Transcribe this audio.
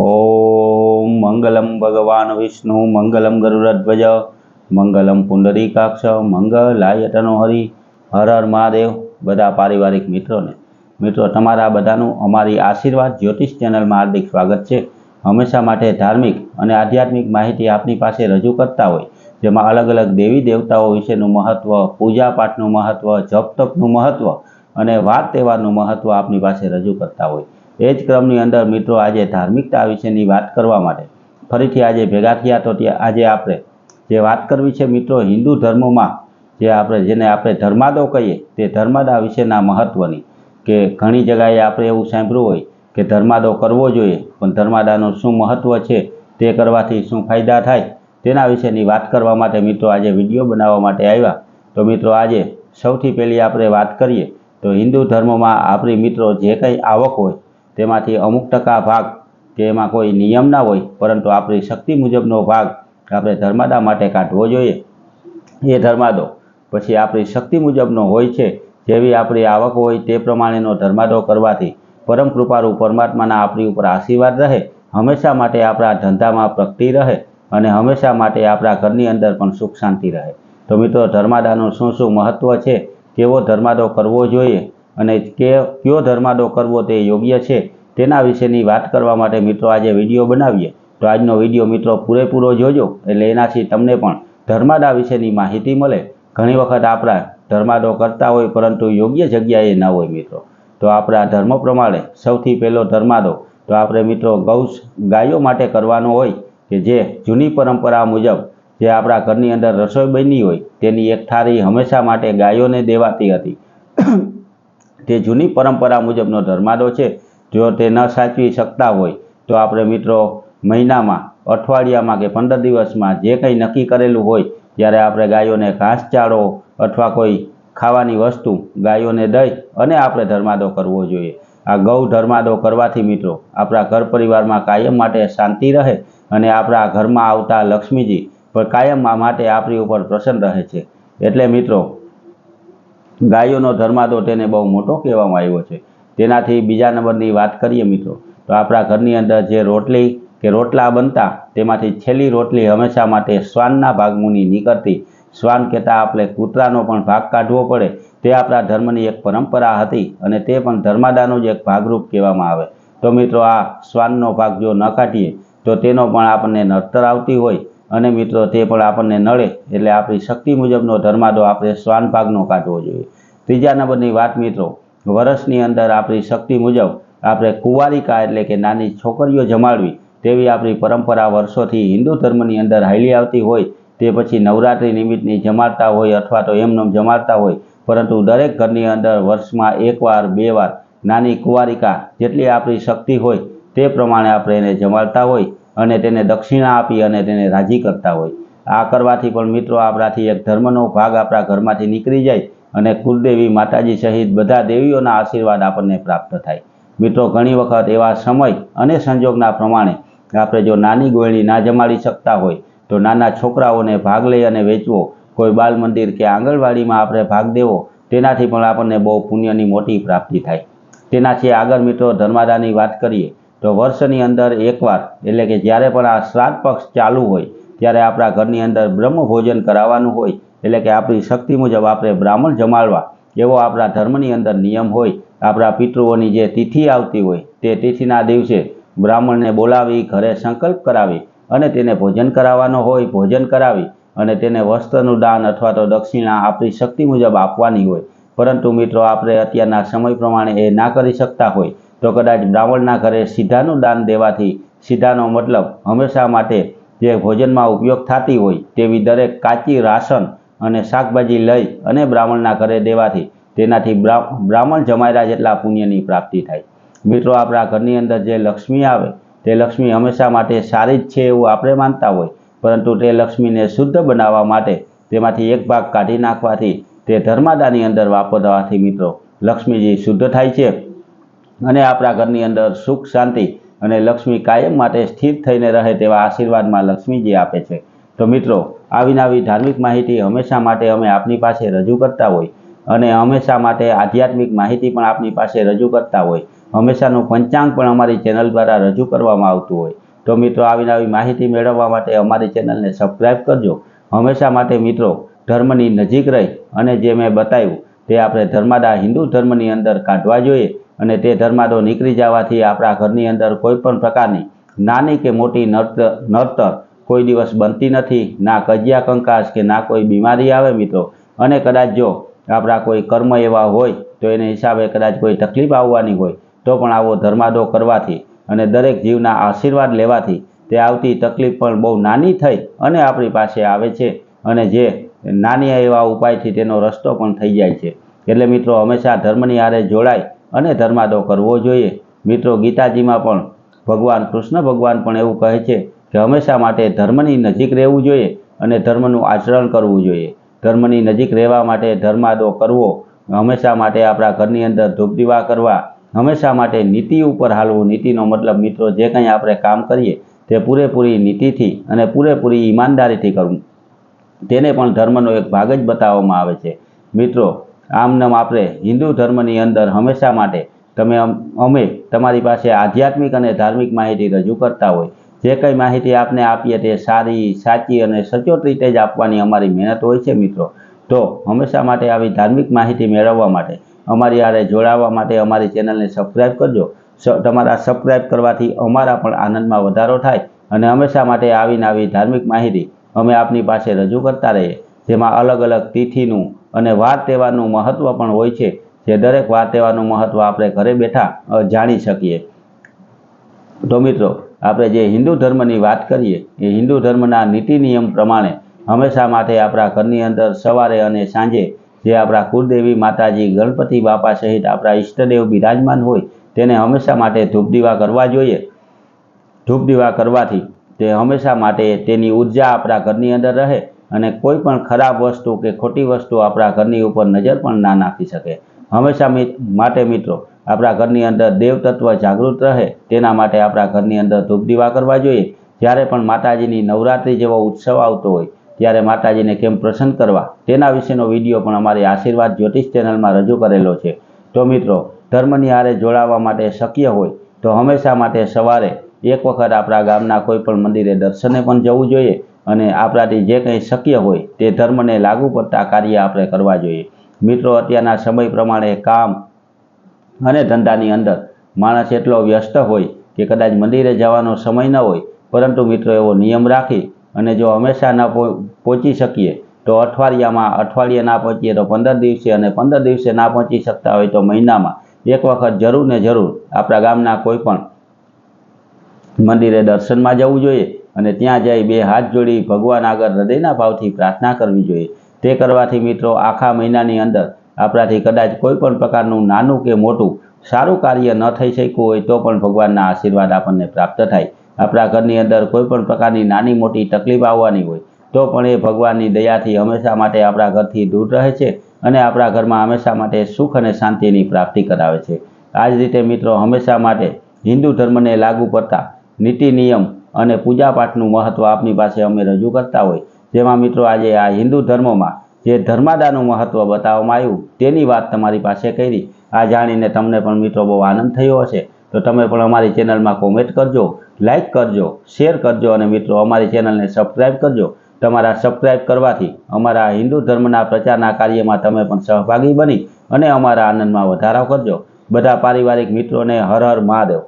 ઓમ મંગલમ ભગવાન વિષ્ણુ મંગલમ ગરુડધ્વજ મંગલમ પુંડરીકાક્ષ મંગલાય હરિ હર હર મહાદેવ બધા પારિવારિક મિત્રોને, મિત્રો, તમારા બધાનું અમારી આશીર્વાદ જ્યોતિષ ચેનલમાં હાર્દિક સ્વાગત છે. હંમેશા માટે ધાર્મિક અને આધ્યાત્મિક માહિતી આપની પાસે રજૂ કરતા હોય, જેમાં અલગ અલગ દેવી દેવતાઓ વિશેનું મહત્ત્વ પૂજાપાઠનું મહત્ત્વ જપ તપનું મહત્ત્વ અને વાર તહેવારનું મહત્ત્વ આપની પાસે રજૂ કરતા હોય. એ જ ક્રમની અંદર મિત્રો આજે ધાર્મિકતા વિશેની વાત કરવા માટે ફરીથી આજે ભેગા થયા તો ત્યાં આજે આપણે જે વાત કરવી છે મિત્રો હિન્દુ ધર્મમાં જે આપણે જેને આપણે ધર્માદો કહીએ તે ધર્માદા વિશેના મહત્ત્વની કે ઘણી જગાએ આપણે એવું સાંભળ્યું હોય કે ધર્માદો કરવો જોઈએ પણ ધર્માદાનું શું મહત્ત્વ છે તે કરવાથી શું ફાયદા થાય તેના વિશેની વાત કરવા માટે મિત્રો આજે વીડિયો બનાવવા માટે આવ્યા. તો મિત્રો આજે સૌથી પહેલી આપણે વાત કરીએ તો હિન્દુ ધર્મમાં આપણી મિત્રો જે કંઈ આવક હોય તેમાંથી અમુક ટકા ભાગ કે એમાં કોઈ નિયમ ના હોય, પરંતુ આપણી શક્તિ મુજબનો ભાગ આપણે ધર્માદા માટે કાઢવો જોઈએ. એ ધર્માદો. પછી આપણી શક્તિ મુજબનો હોય છે, જેવી આપણી આવક હોય તે પ્રમાણેનો ધર્માદો કરવાથી પરમ કૃપારૂ પરમાત્માના આપણી ઉપર આશીર્વાદ રહે, હંમેશા માટે આપણા ધંધામાં પ્રગતિ રહે અને હંમેશા માટે આપણા ઘરની અંદર પણ સુખ શાંતિ રહે. તો મિત્રો, ધર્માદાનું શું શું મહત્ત્વ છે? કેવો ધર્માદો કરવો જોઈએ? અને કે કયો ધર્માદો કરવો તે યોગ્ય છે તેના વિશેની વાત કરવા માટે મિત્રો આજે વીડિયો બનાવીએ. તો આજનો વીડિયો મિત્રો પૂરેપૂરો જોજો એટલે એનાથી તમને પણ ધર્માદા વિશેની માહિતી મળે. ઘણી વખત આપણા ધર્માદો કરતા હોય પરંતુ યોગ્ય જગ્યાએ ન હોય મિત્રો. તો આપણા ધર્મ પ્રમાણે સૌથી પહેલો ધર્માદો તો આપણે મિત્રો ગૌ ગાયો માટે કરવાનો હોય કે જે જૂની પરંપરા મુજબ જે આપણા ઘરની અંદર રસોઈ બની હોય તેની એક થાળી હંમેશા માટે ગાયોને દેવાતી હતી. તે જૂની પરંપરા મુજબનો ધર્માદો છે. જો તે ન સાચવી શકતા હોય, તો આપણે મિત્રો મહિનામાં, અઠવાડિયામાં કે પંદર દિવસમાં જે કંઈ નક્કી કરેલું હોય ત્યારે આપણે ગાયોને ઘાસચારો અથવા કોઈ ખાવાની વસ્તુ, ગાયોને દઈ અને આપણે ધર્માદો કરવો જોઈએ. આ ગૌ ધર્માદો કરવાથી મિત્રો આપણા ઘર પરિવારમાં કાયમ માટે શાંતિ રહે અને આપણા ઘરમાં આવતા લક્ષ્મીજી પણ કાયમ માટે આપણી ઉપર પ્રસન્ન રહે છે. એટલે મિત્રો ગાયોનો ધર્માદો તેને બહુ મોટો કહેવામાં આવ્યો છે. તેનાથી બીજા નંબરની વાત કરીએ મિત્રો, તો આપણા ઘરની અંદર જે રોટલી કે રોટલા બનતા, તેમાંથી છેલ્લી રોટલી હંમેશા માટે શ્વાનના ભાગમુની નીકળતી. શ્વાન કહેતા આપણે કૂતરાનો પણ ભાગ કાઢવો પડે, તે આપણા ધર્મની એક પરંપરા હતી અને તે પણ ધર્માદાનો જ એક ભાગરૂપ કહેવામાં આવે. તો મિત્રો, આ શ્વાનનો ભાગ જો ન કાઢીએ, તો તેનો પણ આપણને નડતર આવતી હોય અને મિત્રો, તે પણ આપણને નડે એટલે આપણી શક્તિ મુજબનો ધર્માદો આપણે શ્વાન ભાગનો કાઢવો જોઈએ. ત્રીજા નંબરની વાત મિત્રો વર્ષની અંદર આપણી શક્તિ મુજબ આપણે કુંવારિકા એટલે કે નાની છોકરીઓ જમાડવી તેવી આપણી પરંપરા વર્ષોથી હિન્દુ ધર્મની અંદર હાલી આવતી હોય, તે પછી નવરાત્રિ નિમિત્તની જમાડતા હોય અથવા તો એમનેમ જમાડતા હોય, પરંતુ દરેક ઘરની અંદર વર્ષમાં એકવાર બે વાર નાની કુંવારિકા જેટલી આપણી શક્તિ હોય તે પ્રમાણે આપણે એને જમાડતા હોય અને તેને દક્ષિણા આપી અને તેને રાજી કરતા હોય. આ કરવાથી પણ મિત્રો આપણાથી એક ધર્મનો ભાગ આપણા ઘરમાંથી નીકળી જાય અને કુલદેવી માતાજી સહિત બધા દેવીઓના આશીર્વાદ આપણને પ્રાપ્ત થાય. મિત્રો, ઘણી વખત એવા સમય અને સંજોગના પ્રમાણે આપણે જો નાની ગોળણી ના જમાડી શકતા હોય, તો નાના છોકરાઓને ભાગ લઈ અને વેચવો. કોઈ બાલ મંદિર કે આંગણવાડીમાં આપણે ભાગ દેવો, તેનાથી પણ આપણને બહુ પુણ્યની મોટી પ્રાપ્તિ થાય. તેનાથી આગળ મિત્રો ધર્માદાની વાત કરીએ તો વર્ષની અંદર એકવાર, એટલે કે જ્યારે પણ આ શ્રાદ્ધ પક્ષ ચાલુ હોય, ત્યારે આપણા ઘરની અંદર બ્રહ્મ ભોજન કરાવવાનું હોય, એટલે કે આપણી શક્તિ મુજબ આપણે બ્રાહ્મણ જમાડવા, એવો આપણા ધર્મની અંદર નિયમ હોય, આપણા પિતૃઓની જે તિથિ આવતી હોય, તે તિથિના દિવસે બ્રાહ્મણને બોલાવી, ઘરે સંકલ્પ કરાવી, અને તેને ભોજન કરાવવાનો હોય, ભોજન કરાવી, અને તેને વસ્ત્રનું દાન અથવા તો દક્ષિણા આપણી શક્તિ મુજબ આપવાની હોય. પરંતુ મિત્રો, આપણે અત્યારના સમય પ્રમાણે એ ના કરી શકતા હોય. તો કદાચ બ્રાહ્મણના ઘરે સીધાનું દાન દેવાથી સીધાનો મતલબ હંમેશા માટે જે ભોજનમાં ઉપયોગ થતી હોય તેવી દરેક કાચી રાશન અને શાકભાજી લઈ અને બ્રાહ્મણના ઘરે દેવાથી તેનાથી બ્રાહ્મણ જમાયરા જેટલા પુણ્યની પ્રાપ્તિ થાય. મિત્રો, આપણા ઘરની અંદર જે લક્ષ્મી આવે, તે લક્ષ્મી હંમેશા માટે સારી જ છે એવું આપણે માનતા હોય, પરંતુ તે લક્ષ્મીને શુદ્ધ બનાવવા માટે તેમાંથી એક ભાગ કાઢી નાખવાથી તે ધર્માદાની અંદર વાપરવાથી મિત્રો, લક્ષ્મીજી શુદ્ધ થાય છે. અને આપણા ઘરની અંદર સુખ, શાંતિ અને લક્ષ્મી કાયમ માટે સ્થિર થઈને રહે તેવા આશીર્વાદમાં લક્ષ્મીજી આપે છે. તો મિત્રો, આવી ધાર્મિક માહિતી હંમેશા માટે અમે આપની પાસે રજૂ કરતા હોય અને હંમેશા માટે આધ્યાત્મિક માહિતી પણ આપની પાસે રજૂ કરતા હોય. હંમેશાનું પંચાંગ પણ અમારી ચેનલ દ્વારા રજૂ કરવામાં આવતું હોય. તો મિત્રો, આવી આવી માહિતી મેળવવા માટે અમારી ચેનલને સબસ્ક્રાઈબ કરજો. હંમેશા માટે મિત્રો, ધર્મની નજીક રહી અને જે મેં બતાવ્યું તે આપણે ધર્માદા હિન્દુ ધર્મની અંદર કાઢવા જોઈએ. અને તે ધર્માદો નીકળી જવાથી આપણા ઘરની અંદર કોઈ પણ પ્રકારની નાની કે મોટી નડતર નર્તર કોઈ દિવસ બનતી નથી. ના કજિયા કંકાસ કે ના કોઈ બીમારી આવે મિત્રો. અને કદાચ જો આપણા કોઈ કર્મ એવા હોય, તો એને હિસાબે કદાચ કોઈ તકલીફ આવવાની હોય, તો પણ આવો ધર્માદો કરવાથી અને દરેક જીવના આશીર્વાદ લેવાથી તે આવતી તકલીફ પણ બહુ નાની થઈ અને આપણી પાસે આવે છે અને જે નાની એવા ઉપાયથી તેનો રસ્તો પણ થઈ જાય છે. એટલે મિત્રો, હંમેશા ધર્મની હારે જોડાય અને ધર્માદો કરવો જોઈએ. મિત્રો, ગીતાજીમાં પણ ભગવાન કૃષ્ણ ભગવાન પણ એવું કહે છે કે હંમેશા માટે ધર્મની નજીક રહેવું જોઈએ અને ધર્મનું આચરણ કરવું જોઈએ. ધર્મની નજીક રહેવા માટે ધર્માદો કરવો, હંમેશા માટે આપણા ઘરની અંદર ધૂપ દીવા કરવા, હંમેશા માટે નીતિ ઉપર હાલવું. નીતિનો મતલબ, મિત્રો, જે કંઈ આપણે કામ કરીએ તે પૂરેપૂરી નીતિથી અને પૂરેપૂરી ઈમાનદારીથી કરવું. તેને પણ ધર્મનો એક ભાગ જ બતાવવામાં આવે છે. મિત્રો આમનામ આપણે હિન્દુ ધર્મની અંદર હંમેશા માટે તમે અમે તમારી પાસે આધ્યાત્મિક અને ધાર્મિક માહિતી રજૂ કરતા હોય. જે કંઈ માહિતી આપને આપીએ તે સારી, સાચી અને સચોટ રીતે જ આપવાની અમારી મહેનત હોય છે મિત્રો. તો હંમેશા માટે આવી ધાર્મિક માહિતી મેળવવા માટે, અમારી આરે જોડાવા માટે અમારી ચેનલને સબસ્ક્રાઈબ કરજો. તમારા સબસ્ક્રાઈબ કરવાથી અમારા પણ આનંદમાં વધારો થાય અને હંમેશા માટે આવીને આવી ધાર્મિક માહિતી અમે આપની પાસે રજૂ કરતા રહીએ. જેમાં અલગ અલગ તિથિનું અને વાર તહેવારનું મહત્ત્વ પણ હોય છે, જે દરેક વાર તહેવારનું મહત્ત્વ આપણે ઘરે બેઠા જાણી શકીએ. તો મિત્રો, આપણે જે હિન્દુ ધર્મની વાત કરીએ, એ હિન્દુ ધર્મના નીતિ નિયમ પ્રમાણે હંમેશા માટે આપણા ઘરની અંદર સવારે અને સાંજે જે આપણા કુળદેવી માતાજી, ગણપતિ બાપા સહિત આપણા ઈષ્ટદેવ બિરાજમાન હોય, તેને હંમેશા માટે ધૂપ દીવા કરવા જોઈએ. ધૂપ દીવા કરવાથી તે હંમેશા માટે તેની ઊર્જા આપણા ઘરની અંદર રહે અને કોઈ પણ ખરાબ વસ્તુ કે ખોટી વસ્તુ આપણા ઘરની ઉપર નજર પણ ના નાખી શકે. હંમેશા માટે મિત્રો, આપણા ઘરની અંદર દેવ જાગૃત રહે, તેના માટે આપણા ઘરની અંદર ધૂપ દીવા કરવા જોઈએ. જ્યારે પણ માતાજીની નવરાત્રિ જેવો ઉત્સવ આવતો હોય, ત્યારે માતાજીને કેમ પ્રસન્ન કરવા? તેના વિશેનો વીડિયો પણ અમારી આશીર્વાદ જ્યોતિષ ચેનલમાં રજૂ કરેલો છે. તો મિત્રો, ધર્મની હારે જોડાવા માટે શક્ય હોય, તો હંમેશા માટે સવારે એક વખત આપણા ગામના કોઈ પણ મંદિરે દર્શને પણ જવું જોઈએ અને આપણાથી જે કંઈ શક્ય હોય તે ધર્મને લાગુ પડતા કાર્ય આપણે કરવા જોઈએ. મિત્રો, અત્યારના સમય પ્રમાણે કામ અને ધંધાની અંદર માણસ એટલો વ્યસ્ત હોય કે કદાચ મંદિરે જવાનો સમય ન હોય, પરંતુ મિત્રો એવો નિયમ રાખી અને જો હંમેશા ન પહોંચી શકીએ, તો અઠવાડિયામાં અઠવાડિયે ના પહોંચીએ તો પંદર દિવસે અને પંદર દિવસે ના પહોંચી શકતા હોય તો મહિનામાં એક વખત જરૂર ને જરૂર આપણા ગામના કોઈ પણ મંદિરે દર્શનમાં જવું જોઈએ અને ત્યાં જઈ બે હાથ જોડી ભગવાન આગળ હૃદયના ભાવથી પ્રાર્થના કરવી જોઈએ. તે કરવાથી મિત્રો આખા મહિનાની અંદર આપણાથી કદાચ કોઈ પણ પ્રકારનું નાનું કે મોટું સારું કાર્ય ન થઈ શક્યું હોય તો પણ ભગવાનના આશીર્વાદ આપણને પ્રાપ્ત થાય. આપણા ઘરની અંદર કોઈ પણ પ્રકારની નાની મોટી તકલીફ આવવાની હોય તો પણ એ ભગવાનની દયાથી હંમેશા માટે આપણા ઘરથી દૂર રહે છે અને આપણા ઘરમાં હંમેશા માટે સુખ અને શાંતિની પ્રાપ્તિ કરાવે છે. આ જ રીતે મિત્રો હંમેશા માટે હિન્દુ ધર્મને લાગુ પડતા નીતિ, નિયમ અને પૂજાપાઠનું મહત્ત્વ આપની પાસે અમે રજૂ કરતા હોય. જેમાં મિત્રો આજે આ હિન્દુ ધર્મમાં જે ધર્માદાનું મહત્ત્વ બતાવવામાં આવ્યું તેની વાત તમારી પાસે કરી. આ જાણીને તમને પણ મિત્રો બહુ આનંદ થયો હશે. તો તમે પણ અમારી ચેનલમાં કોમેન્ટ કરજો લાઇક કરજો, શેર કરજો અને મિત્રો અમારી ચેનલને સબસ્ક્રાઈબ કરજો. તમારા સબસ્ક્રાઈબ કરવાથી અમારા હિન્દુ ધર્મના પ્રચારના કાર્યમાં તમે પણ સહભાગી બની અને અમારા આનંદમાં વધારો કરજો. બધા પારિવારિક મિત્રોને હર હર મહાદેવ.